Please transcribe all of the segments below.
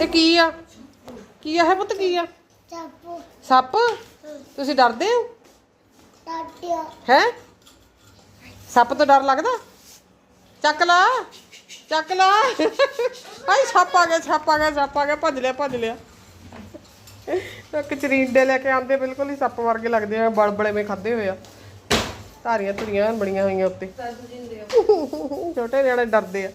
ਇਹ ਕੀ ਆ? ਕੀ ਆ ਹੈ ਪੁੱਤ, ਕੀ ਆ? ਚਾਪੂ ਸੱਪ? ਤੁਸੀਂ ਡਰਦੇ ਹੋ? ਟਾਟਿਆ ਹੈ? ਸੱਪ ਤੋਂ ਡਰ ਲੱਗਦਾ? ਚੱਕ ਲਾ ਚੱਕ ਲਾ। ਹਾਈ ਸੱਪ ਆ ਗਿਆ, ਸੱਪ ਆ ਗਿਆ, ਸੱਪ ਆ ਗਿਆ, ਭੱਜ ਲਿਆ ਭੱਜ ਲਿਆ। ਇੱਕ ਲੈ ਕੇ ਆਂਦੇ ਬਿਲਕੁਲ ਹੀ ਸੱਪ ਵਰਗੇ ਲੱਗਦੇ ਆ ਬੜਬੜੇ ਮੇ ਖਾਦੇ ਹੋਏ ਆ। ਧਾਰੀਆਂ ਧੁਰੀਆਂ ਬਣੀਆਂ ਹੋਈਆਂ ਉੱਤੇ। ਛੋਟੇ ਨਿਆਣੇ ਡਰਦੇ ਆ।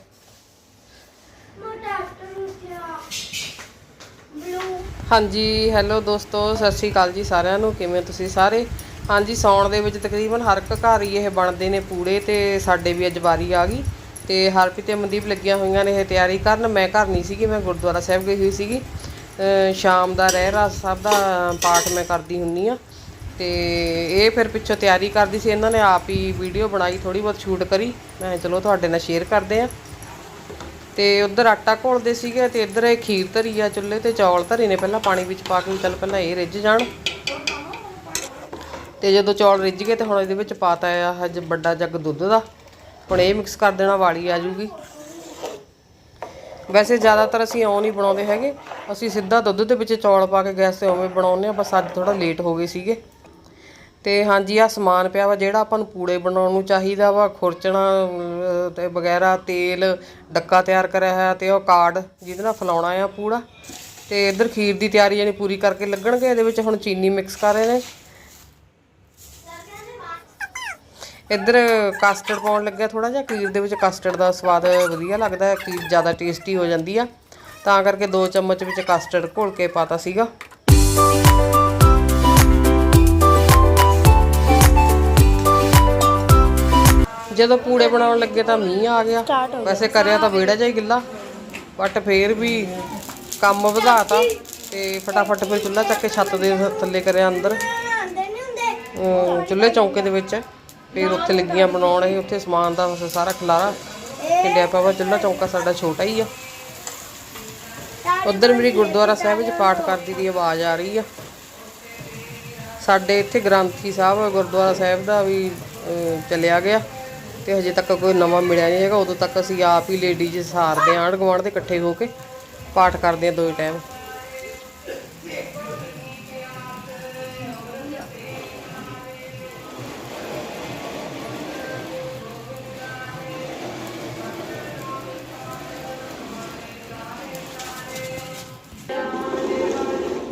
ਹਾਂਜੀ ਹੈਲੋ ਦੋਸਤੋ, ਸਤਿ ਸ਼੍ਰੀ ਅਕਾਲ ਜੀ ਸਾਰਿਆਂ ਨੂੰ। ਕਿਵੇਂ ਤੁਸੀਂ ਸਾਰੇ? ਹਾਂਜੀ, ਸੌਣ ਦੇ ਵਿੱਚ ਤਕਰੀਬਨ ਹਰ ਇੱਕ ਘਰ ਹੀ ਇਹ ਬਣਦੇ ਨੇ ਪੂੜੇ ਤੇ ਸਾਡੇ ਵੀ ਅੱਜ ਵਾਰੀ ਆ ਗਈ। ਤੇ ਹਰਪ੍ਰੀਤ ਤੇ ਮਨਦੀਪ ਲੱਗੀਆਂ ਹੋਈਆਂ ਨੇ ਇਹ ਤਿਆਰੀ ਕਰਨ। ਮੈਂ ਘਰ ਨਹੀਂ ਸੀਗੀ, ਮੈਂ ਗੁਰਦੁਆਰਾ ਸਾਹਿਬ ਗਈ ਹੋਈ ਸੀਗੀ। ਸ਼ਾਮ ਦਾ ਰਹਿ ਰਹਿਰਾਸ ਸਾਹਿਬ ਦਾ ਪਾਠ ਮੈਂ ਕਰਦੀ ਹੁੰਨੀ ਆ ਤੇ ਇਹ ਫਿਰ ਪਿੱਛੋਂ ਤਿਆਰੀ ਕਰਦੀ ਸੀ। ਇਹਨਾਂ ਨੇ ਆਪ ਹੀ ਵੀਡੀਓ ਬਣਾਈ ਥੋੜੀ ਬਹੁਤ ਸ਼ੂਟ ਕਰੀ। ਮੈਂ ਚਲੋ ਤੁਹਾਡੇ ਨਾਲ ਸ਼ੇਅਰ ਕਰਦੇ ਆ ਤੇ ਉਧਰ ਆਟਾ ਘੋਲਦੇ ਸੀਗੇ ਤੇ ਇੱਧਰ ਇਹ ਖੀਰ ਧਰੀ ਆ ਚੁੱਲ੍ਹੇ ਤੇ, ਚੌਲ ਧਰੇ ਨੇ ਪਹਿਲਾਂ ਪਾਣੀ ਵਿੱਚ ਪਾ ਕੇ ਚੱਲ ਪਹਿਲਾਂ ਇਹ ਰਿੱਝ ਜਾਣ। ਤੇ ਜਦੋਂ ਚੌਲ ਰਿੱਝ ਗਏ ਤੇ ਹੁਣ ਇਹਦੇ ਵਿੱਚ ਪਾਤਾ ਆ ਅੱਜ ਵੱਡਾ ਜੱਗ ਦੁੱਧ ਦਾ। ਹੁਣ ਇਹ ਮਿਕਸ ਕਰ ਦੇਣਾ, ਵਾਲੀ ਆ ਜੂਗੀ ਵੈਸੇ ਜ਼ਿਆਦਾਤਰ ਅਸੀਂ ਇਉਂ ਨਹੀਂ ਬਣਾਉਂਦੇ ਹੈਗੇ। ਅਸੀਂ ਸਿੱਧਾ ਦੁੱਧ ਦੇ ਵਿੱਚ ਚੌਲ ਪਾ ਕੇ ਗੈਸ ਤੇ ਉਵੇਂ ਬਣਾਉਂਦੇ ਆ ਬਸ ਅੱਜ ਥੋੜਾ ਲੇਟ ਹੋ ਗਏ ਸੀਗੇ। ਤੇ ਹਾਂਜੀ ਆ ਸਮਾਨ ਪਿਆ ਵਾ ਜਿਹੜਾ ਆਪਾਂ ਨੂੰ ਪੂੜੇ ਬਣਾਉਣ ਨੂੰ ਚਾਹੀਦਾ ਵਾ ਖੁਰਚਣਾ ਅਹ, ਤੇ ਵਗੈਰਾ ਤੇਲ ਡੱਕਾ ਤਿਆਰ ਕਰਿਆ ਹੋਇਆ ਤੇ ਉਹ ਕਾਰਡ ਜਿਹਦੇ ਨਾਲ ਫਲਾਉਣਾ ਆ ਪੂੜਾ। ਤੇ ਇੱਧਰ ਖੀਰ ਦੀ ਤਿਆਰੀ ਜਾਨੀ ਪੂਰੀ ਕਰਕੇ ਲੱਗਣਗੇ ਇਹਦੇ ਵਿੱਚ ਹੁਣ ਚੀਨੀ ਮਿਕਸ ਕਰ ਰਹੇ ਨੇ। ਇੱਧਰ ਕਸਟਰਡ ਪਾਉਣ ਲੱਗਿਆ ਥੋੜਾ ਜਿਹਾ ਖੀਰ ਦੇ ਵਿੱਚ ਕਸਟਰਡ ਦਾ ਸਵਾਦ ਵਧੀਆ ਲੱਗਦਾ ਹੈ ਖੀਰ ਜ਼ਿਆਦਾ ਟੇਸਟੀ ਹੋ ਜਾਂਦੀ ਆ। ਤਾਂ ਕਰਕੇ 2 ਚਮਚ ਵਿੱਚ ਕਸਟਰਡ ਘੋਲ ਕੇ ਪਾਤਾ ਸੀਗਾ। ਜਦੋਂ ਪੂੜੇ ਬਣਾਉਣ ਲੱਗੇ ਤਾਂ ਮੀਂਹ ਆ ਗਿਆ। ਵੈਸੇ ਕਰਿਆ ਤਾਂ ਵਿਹੜਾ ਜਿਹਾ ਹੀ ਗਿੱਲਾ ਬਟ ਫੇਰ ਵੀ ਕੰਮ ਵਧਾਤਾ ਤੇ ਫਟਾਫਟ ਫਿਰ ਚੁੱਲ੍ਹਾ ਚੱਕ ਕੇ ਛੱਤ ਦੇ ਥੱਲੇ ਕਰਿਆ ਅੰਦਰ। ਅਮ ਚੁੱਲ੍ਹੇ ਚੌਂਕੇ ਦੇ ਵਿੱਚ ਫਿਰ ਉੱਥੇ ਲੱਗੀਆਂ ਬਣਾਉਣ ਇਹ ਉੱਥੇ ਸਮਾਨ ਦਾ ਬਸ ਸਾਰਾ ਖਲਾਰਾ ਕਿੰਡਿਆ ਪਿਆ ਵਾ। ਚੁੱਲ੍ਹਾ ਚੌਂਕਾ ਸਾਡਾ ਛੋਟਾ ਹੀ ਆ। ਉਧਰ ਮੇਰੀ ਗੁਰਦੁਆਰਾ ਸਾਹਿਬ ਵਿੱਚ ਪਾਠ ਕਰਦੀ ਦੀ ਆਵਾਜ਼ ਆ ਰਹੀ ਆ। ਸਾਡੇ ਇੱਥੇ ਗ੍ਰੰਥੀ ਸਾਹਿਬ ਗੁਰਦੁਆਰਾ ਸਾਹਿਬ ਦਾ ਵੀ ਅਮ, ਚੱਲਿਆ ਗਿਆ। ਤੇ ਹਜੇ ਤੱਕ ਕੋਈ ਨਵਾਂ ਮਿਲਿਆ ਨਹੀਂ ਹੈਗਾ। ਉਦੋਂ ਤੱਕ ਅਸੀਂ ਆਪ ਹੀ ਲੇਡੀਜ਼ ਸਾਰਦੇ ਆਂ ਆਂਢ ਗੁਆਂਢ ਦੇ ਇਕੱਠੇ ਹੋ ਕੇ ਪਾਠ ਕਰਦੇ ਆਂ ਦੋ ਟਾਈਮ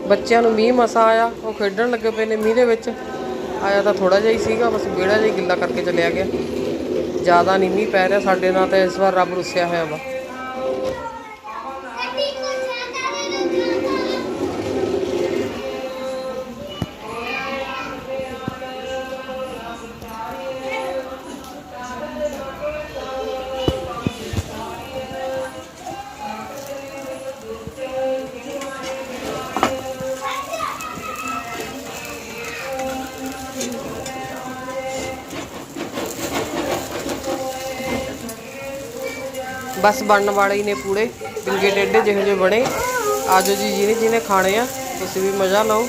ਬੱਚਿਆਂ ਨੂੰ ਮੀਂਹ ਮਸਾ ਆਇਆ, ਉਹ ਖੇਡਣ ਲੱਗੇ ਪਏ ਨੇ ਮੀਂਹ ਦੇ ਵਿੱਚ। ਆਇਆ ਤਾਂ ਥੋੜਾ ਜਿਹਾ ਹੀ ਸੀਗਾ, ਬਸ ਵਿਹੜਾ ਜਿਹਾ ਗਿੱਲਾ ਕਰਕੇ ਚਲਿਆ ਗਿਆ। ਜ਼ਿਆਦਾ ਨਹੀਂ ਮੀਂਹ ਪੈ ਰਿਹਾ ਸਾਡੇ ਨਾਲ ਤਾਂ ਇਸ ਵਾਰ ਰੱਬ ਰੁੱਸਿਆ ਹੋਇਆ ਵਾ। ਬਸ ਬਣਨ ਵਾਲੇ ਹੀ ਨੇ ਪੂੜੇ ਡਿੰਗੇ ਡੇਡੇ ਜਿਹੋ ਜਿਹੇ ਬਣੇ ਆਜੋ ਜੀ ਜਿਹਨੇ ਜਿਹਨੇ ਖਾਣੇ ਆ ਤੁਸੀਂ ਵੀ ਮਜ਼ਾ ਲਓ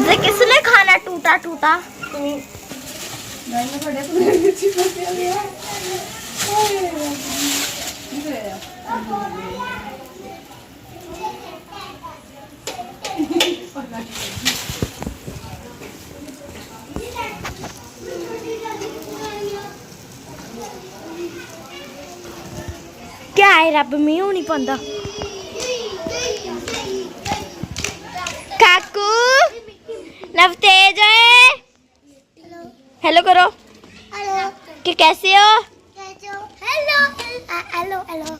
ये किसने खाना टूटा टूटा क्या है रब में होनी पांदा काकू नवतेज हेलो करो हेलो कि कैसे हो हेलो हेलो हेलो